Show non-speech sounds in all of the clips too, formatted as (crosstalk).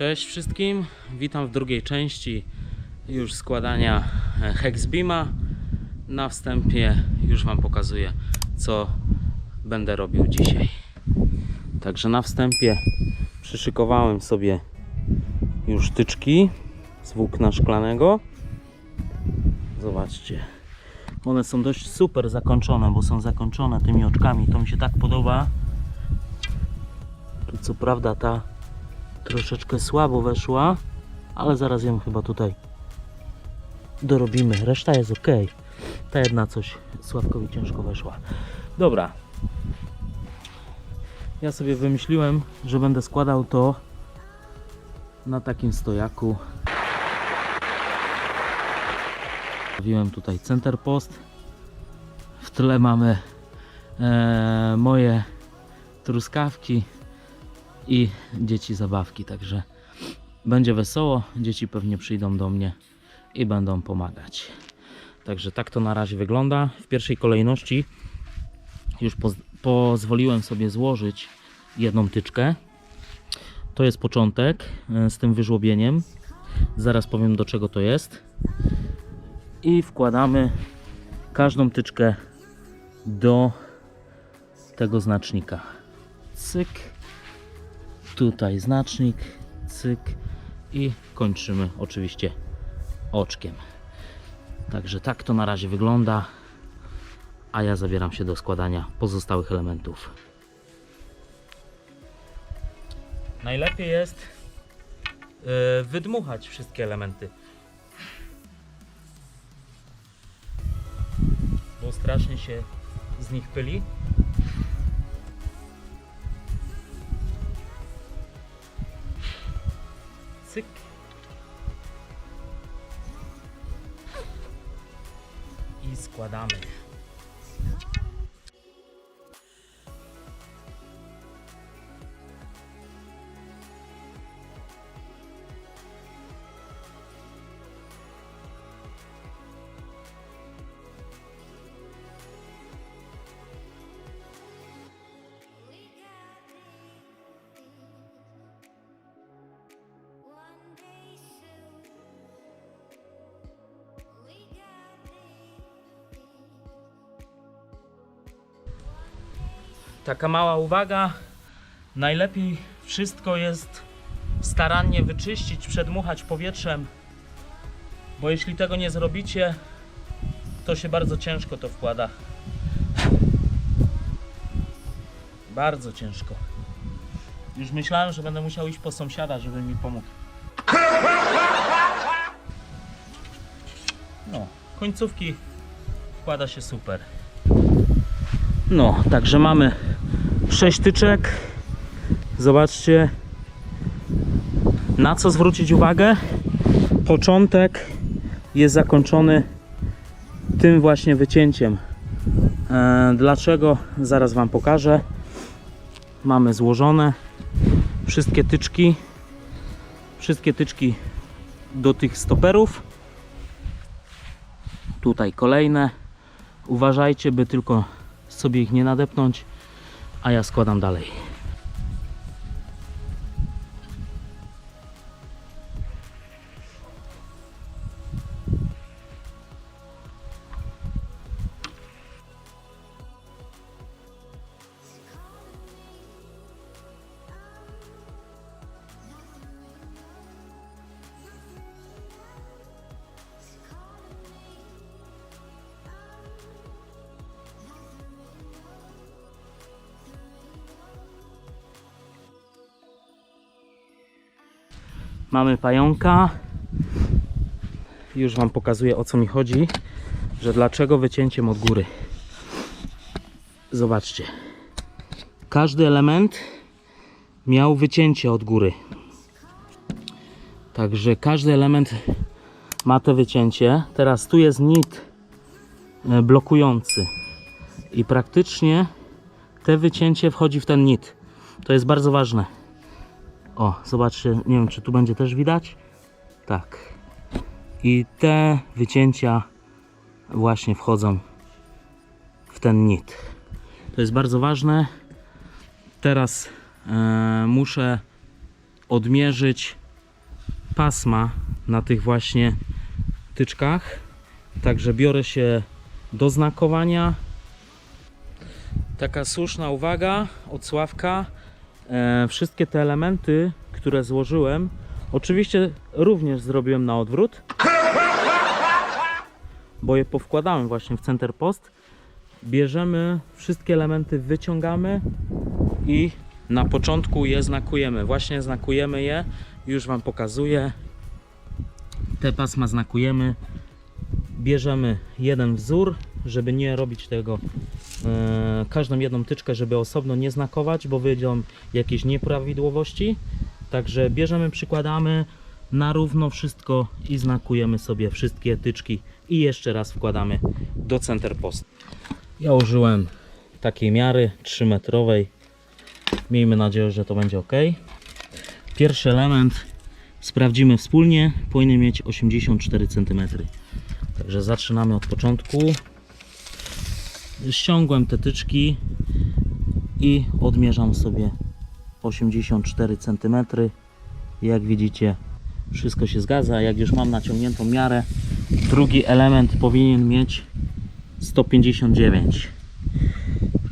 Cześć wszystkim, witam w drugiej części już składania e, Hexbeama. Na wstępie już Wam pokazuję co będę robił dzisiaj. Także na wstępie przyszykowałem sobie już tyczki z włókna szklanego. Zobaczcie, one są dość super zakończone, bo są zakończone tymi oczkami. To mi się tak podoba. Tu co prawda ta troszeczkę słabo weszła, ale zaraz ją chyba tutaj dorobimy. Reszta jest ok. Ta jedna coś Sławkowi ciężko weszła. Dobra. Ja sobie wymyśliłem, że będę składał to na takim stojaku. Stawiłem tutaj center post. W tle mamy e, moje truskawki i dzieci zabawki, także będzie wesoło. Dzieci pewnie przyjdą do mnie i będą pomagać. Także tak to na razie wygląda. W pierwszej kolejności już poz pozwoliłem sobie złożyć jedną tyczkę. To jest początek e, z tym wyżłobieniem. Zaraz powiem do czego to jest. I wkładamy każdą tyczkę do tego znacznika. Cyk tutaj znacznik, cyk i kończymy oczywiście oczkiem. Także tak to na razie wygląda, a ja zabieram się do składania pozostałych elementów. Najlepiej jest yy, wydmuchać wszystkie elementy. Bo strasznie się z nich pyli. Cyk. I składamy. Taka mała uwaga. Najlepiej wszystko jest starannie wyczyścić, przedmuchać powietrzem, bo jeśli tego nie zrobicie, to się bardzo ciężko to wkłada. Bardzo ciężko. Już myślałem, że będę musiał iść po sąsiada, żeby mi pomógł. No, końcówki wkłada się super. No, także mamy 6 tyczek. Zobaczcie, na co zwrócić uwagę. Początek jest zakończony tym właśnie wycięciem. E, dlaczego? Zaraz Wam pokażę. Mamy złożone wszystkie tyczki. Wszystkie tyczki do tych stoperów. Tutaj kolejne. Uważajcie, by tylko sobie ich nie nadepnąć, a ja składam dalej. Mamy pająka. Już Wam pokazuję o co mi chodzi, że dlaczego wycięciem od góry. Zobaczcie. Każdy element miał wycięcie od góry. Także każdy element ma to wycięcie. Teraz tu jest nit e, blokujący. I praktycznie te wycięcie wchodzi w ten nit. To jest bardzo ważne. O, zobaczcie, nie wiem czy tu będzie też widać. Tak. I te wycięcia właśnie wchodzą w ten nit. To jest bardzo ważne. Teraz e, muszę odmierzyć pasma na tych właśnie tyczkach. Także biorę się do znakowania. Taka słuszna uwaga od Sławka. E, wszystkie te elementy, które złożyłem, oczywiście również zrobiłem na odwrót, bo je powkładałem właśnie w center post. Bierzemy wszystkie elementy, wyciągamy i na początku je znakujemy. Właśnie znakujemy je, już Wam pokazuję. Te pasma znakujemy. Bierzemy jeden wzór, żeby nie robić tego każdą jedną tyczkę, żeby osobno nie znakować, bo wyjdą jakieś nieprawidłowości. Także bierzemy, przykładamy na równo wszystko i znakujemy sobie wszystkie tyczki i jeszcze raz wkładamy do center post. Ja użyłem takiej miary 3 metrowej. Miejmy nadzieję, że to będzie ok. Pierwszy element sprawdzimy wspólnie. Powinien mieć 84 cm. Także zaczynamy od początku. Ściągłem te tyczki i odmierzam sobie 84 cm. Jak widzicie, wszystko się zgadza. Jak już mam naciągniętą miarę, drugi element powinien mieć 159.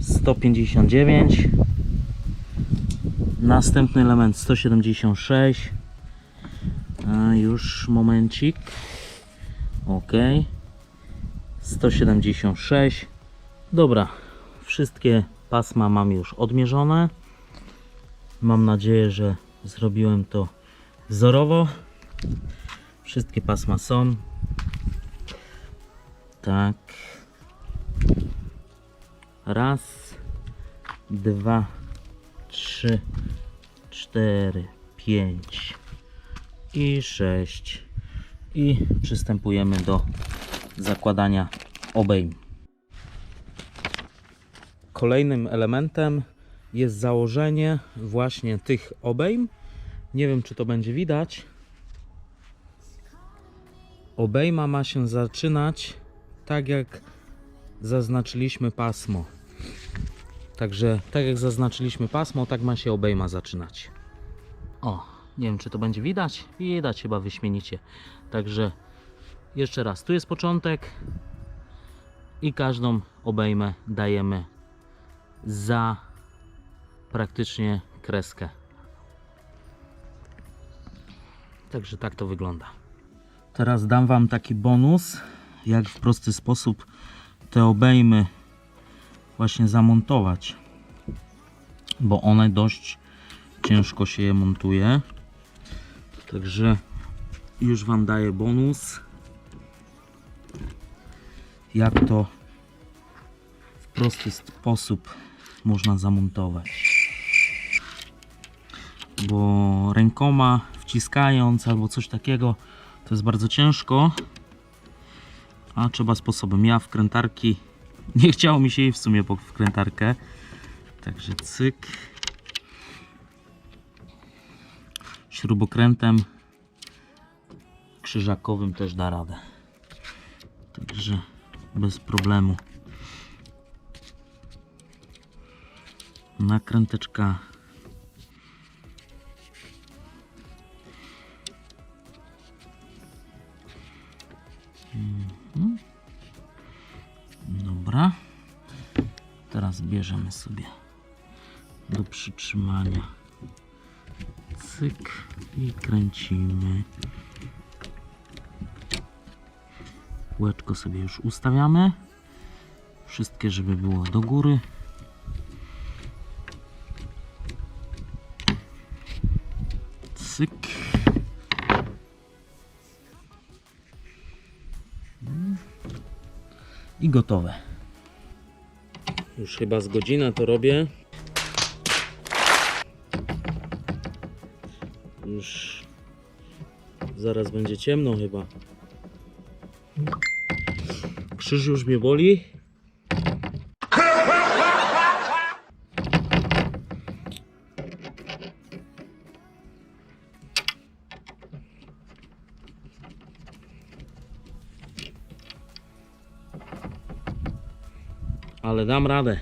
159. Następny element 176. A już momencik. Ok. 176. Dobra. Wszystkie pasma mam już odmierzone. Mam nadzieję, że zrobiłem to wzorowo. Wszystkie pasma są. Tak. Raz, dwa, trzy, cztery, pięć i sześć. I przystępujemy do zakładania obejm. Kolejnym elementem jest założenie właśnie tych obejm. Nie wiem, czy to będzie widać. Obejma ma się zaczynać tak jak zaznaczyliśmy pasmo. Także tak jak zaznaczyliśmy pasmo, tak ma się obejma zaczynać. O, nie wiem czy to będzie widać. Widać chyba wyśmienicie. Także jeszcze raz, tu jest początek i każdą obejmę dajemy za praktycznie kreskę. Także tak to wygląda. Teraz dam Wam taki bonus, jak w prosty sposób te obejmy właśnie zamontować, bo one dość ciężko się je montuje. Także już Wam daję bonus, jak to w prosty sposób można zamontować. Bo rękoma wciskając albo coś takiego to jest bardzo ciężko. A trzeba sposobem. Ja wkrętarki nie chciało mi się jej w sumie po wkrętarkę. Także cyk. Śrubokrętem krzyżakowym też da radę. Także bez problemu. Nakręteczka. Mhm. Dobra. Teraz bierzemy sobie do przytrzymania. Cyk i kręcimy. Kółeczko sobie już ustawiamy. Wszystkie, żeby było do góry. Cyk. I gotowe. Już chyba z godzinę to robię. Już zaraz będzie ciemno chyba. Krzyż już mnie boli. ale dam radę.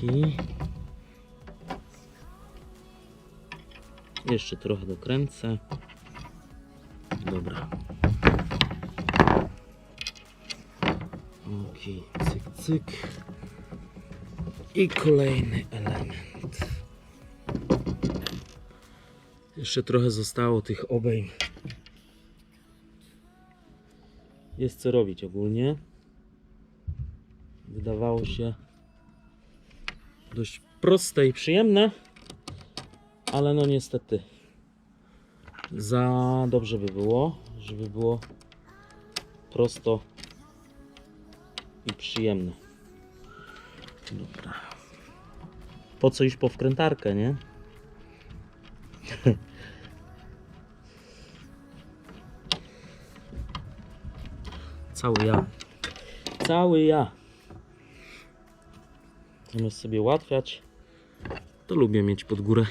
Dzięki. Jeszcze trochę dokręcę. Dobra. Ok, cyk, cyk. I kolejny element. Jeszcze trochę zostało tych obejm. Jest co robić ogólnie. Wydawało się dość proste i przyjemne, ale no niestety za dobrze by było, żeby było prosto i przyjemne. Dobra. Po co iść po wkrętarkę, nie? (laughs) Cały ja. Cały ja. Zamiast sobie ułatwiać, to lubię mieć pod górę.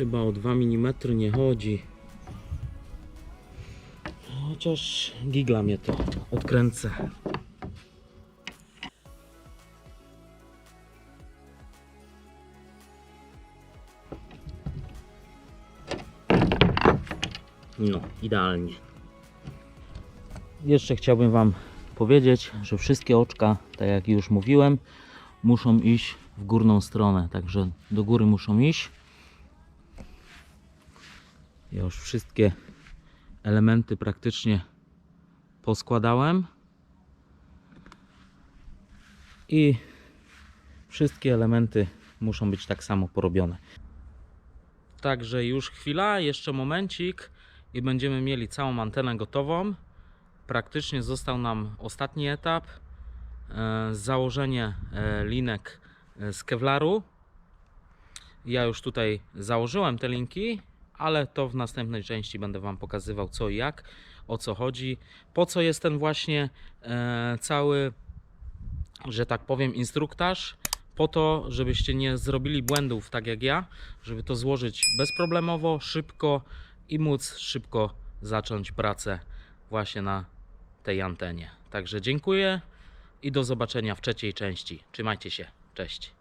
Chyba o 2 mm nie chodzi. Chociaż gigla mnie to. Odkręcę. No, idealnie. Jeszcze chciałbym Wam powiedzieć, że wszystkie oczka, tak jak już mówiłem, muszą iść w górną stronę. Także do góry muszą iść. Ja już wszystkie elementy praktycznie poskładałem. I wszystkie elementy muszą być tak samo porobione. Także już chwila, jeszcze momencik i będziemy mieli całą antenę gotową. Praktycznie został nam ostatni etap. e, Założenie e, linek e, z kevlaru. Ja już tutaj założyłem te linki, ale to w następnej części będę Wam pokazywał co i jak, o co chodzi, po co jest ten właśnie e, cały, że tak powiem, instruktaż. Po to, żebyście nie zrobili błędów tak jak ja, żeby to złożyć bezproblemowo, szybko i móc szybko zacząć pracę właśnie na tej antenie. Także dziękuję i do zobaczenia w trzeciej części. Trzymajcie się. Cześć.